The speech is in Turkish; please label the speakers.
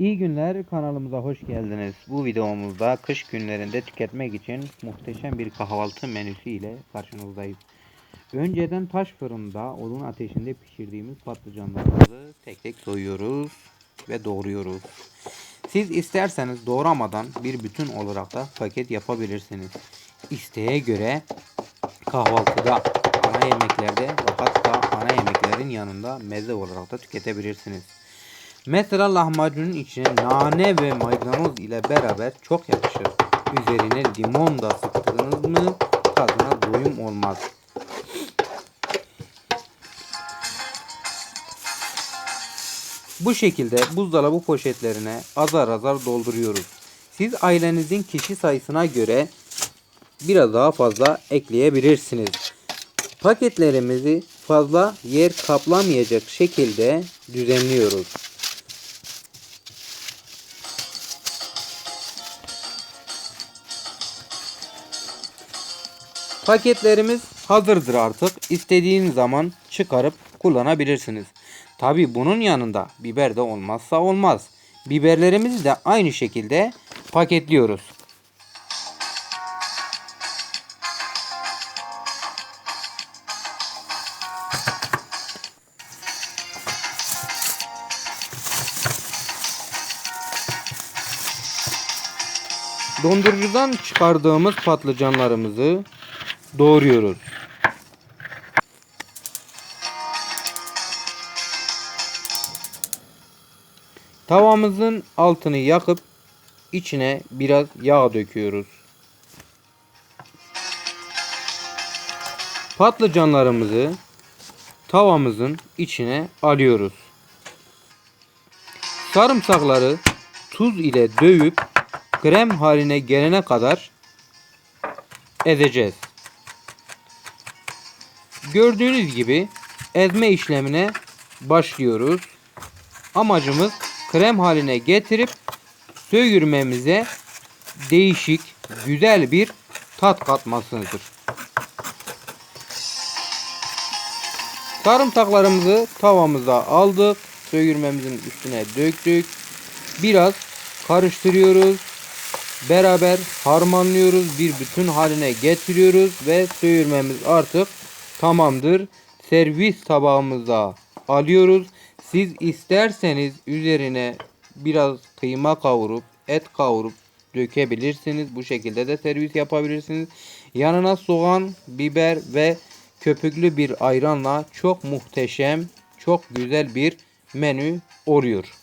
Speaker 1: İyi günler kanalımıza hoş geldiniz. Bu videomuzda kış günlerinde tüketmek için muhteşem bir kahvaltı menüsü ile karşınızdayız. Önceden taş fırında odun ateşinde pişirdiğimiz patlıcanlarımızı tek tek soyuyoruz ve doğruyoruz. Siz isterseniz doğramadan bir bütün olarak da paket yapabilirsiniz. İsteğe göre kahvaltıda, ana yemeklerde hatta ana yemeklerin yanında meze olarak da tüketebilirsiniz. Mesela lahmacunun içine nane ve maydanoz ile beraber çok yakışır. Üzerine limon da sıktınız mı tadına doyum olmaz. Bu şekilde buzdolabı poşetlerine azar azar dolduruyoruz. Siz ailenizin kişi sayısına göre biraz daha fazla ekleyebilirsiniz. Paketlerimizi fazla yer kaplamayacak şekilde düzenliyoruz. Paketlerimiz hazırdır artık. İstediğiniz zaman çıkarıp kullanabilirsiniz. Tabi bunun yanında biber de olmazsa olmaz. Biberlerimizi de aynı şekilde paketliyoruz. Dondurucudan çıkardığımız patlıcanlarımızı doğruyoruz. Tavamızın altını yakıp içine biraz yağ döküyoruz. Patlıcanlarımızı tavamızın içine alıyoruz. Sarımsakları tuz ile dövüp krem haline gelene kadar ezeceğiz. Gördüğünüz gibi ezme işlemine başlıyoruz. Amacımız krem haline getirip söğürmemize değişik, güzel bir tat katmasıdır. Sarımsaklarımızı tavamıza aldık. Söğürmemizin üstüne döktük. Biraz karıştırıyoruz. Beraber harmanlıyoruz. Bir bütün haline getiriyoruz ve söğürmemiz artık tamamdır. Servis tabağımıza alıyoruz. Siz isterseniz üzerine biraz kıyma kavurup et kavurup dökebilirsiniz. Bu şekilde de servis yapabilirsiniz. Yanına soğan, biber ve köpüklü bir ayranla çok muhteşem, çok güzel bir menü oluyor.